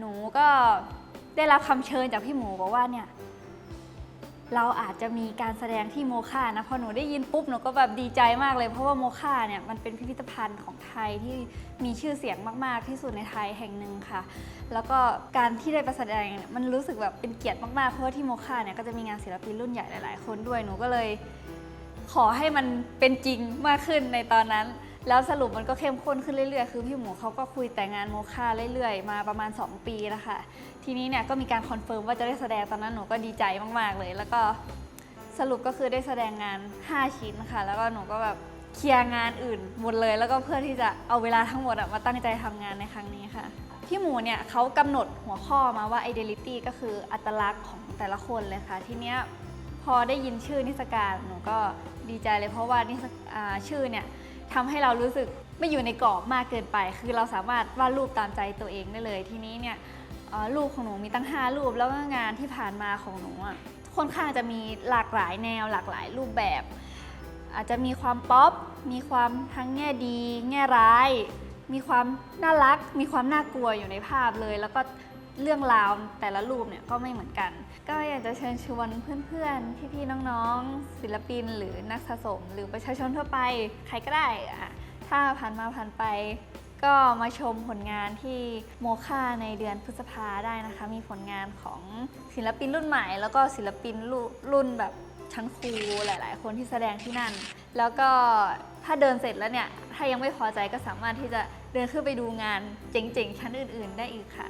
หนูก็ได้รับคำเชิญจากพี่หมูบอกว่าเนี่ย เราอาจจะมีการแสดงที่โมค่านะพอหนูได้ยินปุ๊บหนูก็แบบดีใจมากเลย เพราะว่าโมค่าเนี่ยมันเป็นพิพิธภัณฑ์ของไทยที่มีชื่อเสียงมาก ๆ ที่สุดในไทยแห่งหนึ่งค่ะ แล้วก็การที่ได้ไปแสดงเนี่ยมันรู้สึกแบบเป็นเกียรติมาก ๆ เพราะว่าที่โมค่าเนี่ยก็จะมีงานศิลปินรุ่นใหญ่หลาย ๆ คนด้วยหนูก็เลย ขอให้มันเป็นจริงมากขึ้นในตอนนั้น แล้วสรุปมันก็เข้มข้นขึ้นเรื่อยๆ คือพี่หมูเขาก็คุยแต่งานโมคาเรื่อยๆ มาประมาณ 2 ปีแล้วค่ะ ทีนี้เนี่ยก็มีการคอนเฟิร์มว่าจะได้แสดงตอนนั้นหนูก็ดีใจมากๆเลย แล้วก็สรุปก็คือได้แสดงงาน 5 ชิ้นค่ะ แล้วก็หนูก็แบบเคลียร์งานอื่นหมดเลย แล้วก็เพื่อที่จะเอาเวลาทั้งหมดมาตั้งใจทำงานในครั้งนี้ค่ะพี่หมูเนี่ยเขากำหนดหัวข้อมาว่า identity ก็คืออัตลักษณ์ของแต่ละคนเลยค่ะ ทีเนี้ยพอได้ยินชื่อนิทรรศการหนูก็ดีใจเลยเพราะว่านิทรรศอ่าชื่อเนี่ย ทำให้เรารู้สึกไม่อยู่ในกรอบมากเกินไป คือเราสามารถวาดรูปตามใจตัวเองได้เลย ทีนี้เนี่ยรูปของหนูมีตั้ง 5 รูป แล้วก็งานที่ผ่านมาของหนูอะค่อนข้างจะมีหลากหลายแนวหลากหลายรูปแบบ อาจจะมีความป๊อปมีความทั้งแง่ดี แง่ร้าย มีความน่ารัก มีความน่ากลัวอยู่ในภาพเลย แล้วก็ เรื่องราวแต่ละรูปเนี่ยก็ไม่เหมือนกัน ก็อยากจะเชิญชวนเพื่อนๆ พี่ๆ น้องๆ ศิลปิน หรือนักสะสม หรือประชาชนทั่วไป ใครก็ได้อะถ้าผ่านมาผ่านไป ก็มาชมผลงานที่โมค่าในเดือนพฤษภาได้นะคะ มีผลงานของศิลปินรุ่นใหม่ แล้วก็ศิลปินรุ่นรุ่นแบบชั้นครูหลาย ๆ คนที่แสดงที่นั่น แล้วก็ถ้าเดินเสร็จแล้วเนี่ย ถ้ายังไม่พอใจก็สามารถที่จะเดินขึ้นไปดูงานเจ๋งๆ ชั้นอื่น ๆ ได้อีกค่ะ